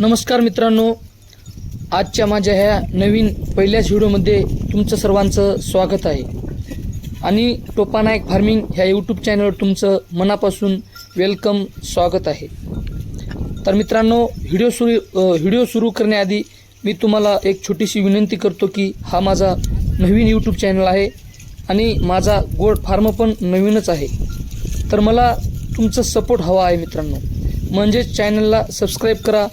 नमस्कार मित्रांनो. आजच्या माझ्या ह्या नवीन पहिल्याच व्हिडिओमध्ये तुमचं सर्वांचं स्वागत आहे. आणि टोपानायक फार्मिंग ह्या यूट्यूब चॅनलवर तुमचं मनापासून वेलकम स्वागत आहे. तर मित्रांनो व्हिडिओ सुरू व्हिडिओ सुरू करण्याआधी मी तुम्हाला एक छोटीशी विनंती करतो की हा माझा नवीन यूट्यूब चॅनल आहे आणि माझा गोड फार्म पण नवीनच आहे. तर मला तुमचं सपोर्ट हवा आहे मित्रांनो. म्हणजेच चॅनलला सबस्क्राईब करा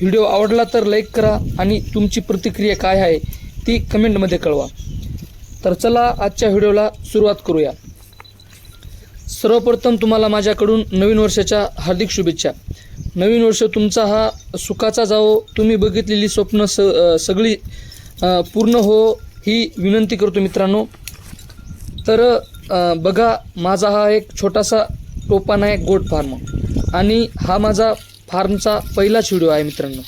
व्हिडिओ आवडला तर लाईक करा आणि तुमची प्रतिक्रिया काय आहे ती कमेंटमध्ये कळवा. तर चला आजच्या व्हिडिओला सुरुवात करूया. सर्वप्रथम तुम्हाला माझ्याकडून नवीन वर्षाच्या हार्दिक शुभेच्छा. नवीन वर्ष तुमचा हा सुखाचा जावो. तुम्ही बघितलेली स्वप्न स सगळी पूर्ण हो ही विनंती करतो मित्रांनो. तर बघा माझा हा एक छोटासा टोपाना आहे गोट फार्म. आणि हा माझा फार्मचा पहिलाच व्हिडिओ आहे मित्रांनो.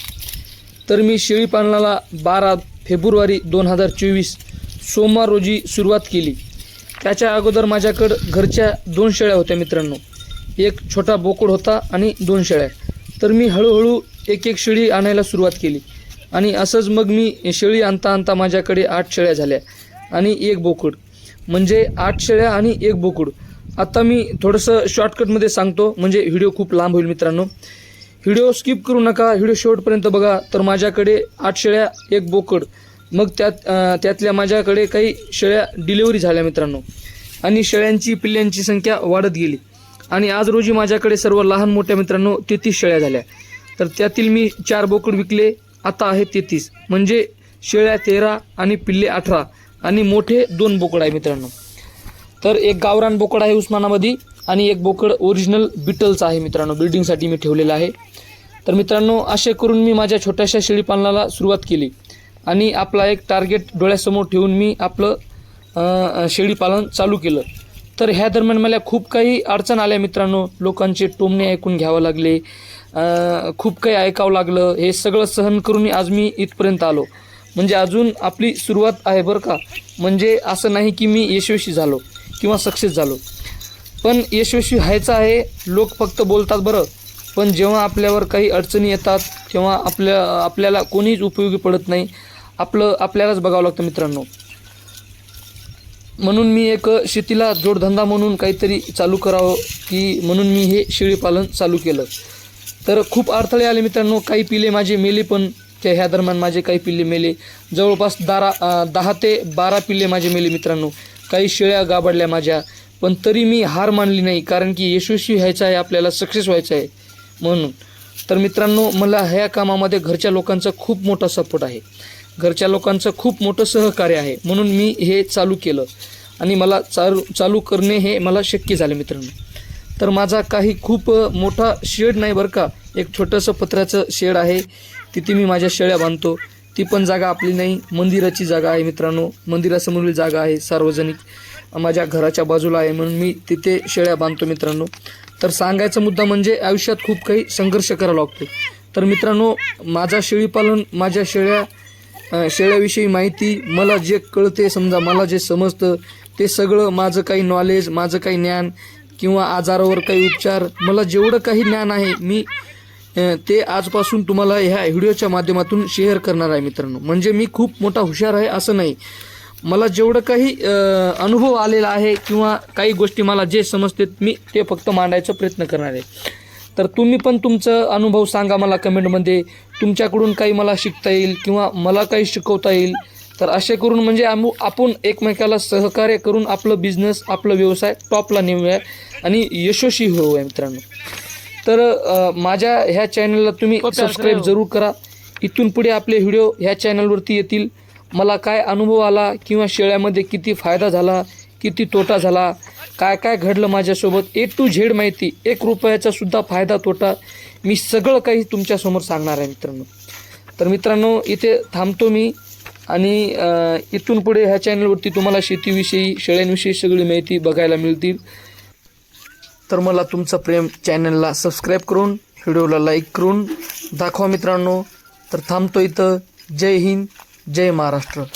तर मी शेळीपालनाला बारा फेब्रुवारी दोन हजार चोवीस सोमवार रोजी सुरुवात केली. त्याच्या अगोदर माझ्याकडं घरच्या दोन शेळ्या होत्या मित्रांनो. एक छोटा बोकड होता आणि दोन शेळ्या. तर मी हळूहळू एक एक शेळी आणायला सुरुवात केली. आणि असंच मग मी शेळी आणता आणता माझ्याकडे आठ शेळ्या झाल्या आणि एक बोकड. म्हणजे आठ शेळ्या आणि एक बोकड. आत्ता मी थोडंसं शॉर्टकटमध्ये सांगतो म्हणजे व्हिडिओ खूप लांब होईल मित्रांनो. व्हिडिओ स्किप करू नका व्हिडिओ शेवटपर्यंत बघा. तर माझ्याकडे आठ शेळ्या एक बोकड. मग त्यात त्यातल्या माझ्याकडे काही शेळ्या डिलिव्हरी झाल्या मित्रांनो. आणि शेळ्यांची पिल्ल्यांची संख्या वाढत गेली. आणि आज रोजी माझ्याकडे सर्व लहान मोठ्या मित्रांनो तेहतीस शेळ्या झाल्या. तर त्यातील मी चार बोकड विकले आता आहे तेहतीस. म्हणजे शेळ्या तेरा आणि पिल्ले अठरा. आणि मोठे दोन बोकड आहे मित्रांनो. तर एक गावरान बोकड आहे उस्मानामध्ये आणि एक बोकड ओरिजिनल बिटलचा आहे मित्रांनो. ब्रिडिंगसाठी मी ठेवलेला आहे. तर मित्रांनो असे करून मी माझ्या छोट्याशा शेळीपालनाला सुरुवात केली. आणि आपला एक टार्गेट डोळ्यासमोर ठेवून मी आपलं शेळीपालन चालू केलं. तर ह्या दरम्यान मला खूप काही अडचण आल्या मित्रांनो. लोकांचे टोमणे ऐकून घ्यावं लागले. खूप काही ऐकावं लागलं. हे सगळं सहन करून आज मी इथपर्यंत आलो. म्हणजे अजून आपली सुरुवात आहे बरं का. म्हणजे असं नाही की मी यशस्वी झालो किंवा सक्सेस झालो. पण यशस्वी व्हायचं आहे लोक फक्त बोलतात बरं. पण जेव्हा आपल्यावर काही अडचणी येतात तेव्हा आपल्या आपल्याला कोणीच उपयोगी पडत नाही. आपलं आपल्यालाच बघावं लागतं मित्रांनो. म्हणून मी एक शेतीला जोडधंदा म्हणून काहीतरी चालू करावं की म्हणून मी हे शेळीपालन चालू केलं. तर खूप अडथळे आले मित्रांनो काही पिले माझे मेले पण त्या ह्या दरम्यान माझे काही पिल्ले मेले. जवळपास दारा दहा ते बारा पिल्ले माझे मेले मित्रांनो. काही शेळ्या गाबडल्या माझ्या. पण तरी मी हार मानली नाही कारण की यशस्वी व्हायचं आहे आपल्याला सक्सेस व्हायचं आहे. म्हणून तर मित्रांनो मला ह्या कामामध्ये घरच्या लोकांचा खूप मोठा सपोर्ट आहे. घरच्या लोकांचं खूप मोठं सहकार्य आहे. म्हणून मी हे चालू केलं. आणि मला चालू चालू करणे हे मला शक्य झाले मित्रांनो. तर माझा काही खूप मोठा शेड नाही बरं का. एक छोटंसं पत्र्याचं शेड आहे. तिथे मी माझ्या शेळ्या बांधतो. ती पण जागा आपली नाही. मंदिराची जागा आहे मित्रांनो. मंदिरासमोरील जागा आहे सार्वजनिक. माझ्या घराच्या बाजूला आहे म्हणून मी तिथे शेळ्या बांधतो मित्रांनो. तर सांगायचा मुद्दा म्हणजे आयुष्यात खूप काही संघर्ष करावा लागतो. तर मित्रांनो माझा शेळीपालन माझ्या शेळ्या शेळ्याविषयी माहिती मला जे कळते समजा मला जे समजतं ते सगळं माझं काही नॉलेज माझं काही ज्ञान किंवा आजारावर काही उपचार मला जेवढं काही ज्ञान आहे मी ते आजपासून तुम्हाला ह्या व्हिडिओच्या माध्यमातून शेअर करणार आहे मित्रांनो. म्हणजे मी खूप मोठा हुशार आहे असं नाही. मला जेवढं काही अनुभव आलेला आहे किंवा काही गोष्टी मला जे समजते मी ते फक्त मांडायचा प्रयत्न करणार आहे. तर तुम्ही पण तुमचं अनुभव सांगा मला कमेंटमध्ये. तुमच्याकडून काही मला शिकता येईल किंवा मला काही शिकवता येईल. तर असे करून म्हणजे आमू आपण एकमेकाला सहकार्य करून आपलं बिझनेस आपलं व्यवसाय टॉपला नेऊया आणि यशस्वी होऊया मित्रांनो. तर माझ्या ह्या चॅनलला तुम्ही सबस्क्राईब जरूर करा. इथून पुढे आपले व्हिडिओ ह्या चॅनलवरती येतील. मला काय अनुभव आला किंवा शेळ्यामध्ये किती फायदा झाला किती तोटा झाला काय काय घडलं माझ्यासोबत ए टू झेड माहिती एक रुपयाचा सुद्धा फायदा तोटा मी सगळं काही तुमच्यासमोर सांगणार आहे मित्रांनो. तर मित्रांनो इथे थांबतो मी आणि इथून पुढे ह्या चॅनलवरती तुम्हाला शेतीविषयी शेळ्यांविषयी सगळी माहिती बघायला मिळतील. तर मला तुमचं प्रेम चॅनलला सबस्क्राईब करून व्हिडिओला लाईक करून दाखवा मित्रांनो. तर थांबतो इथं. जय हिंद. जय महाराष्ट्र.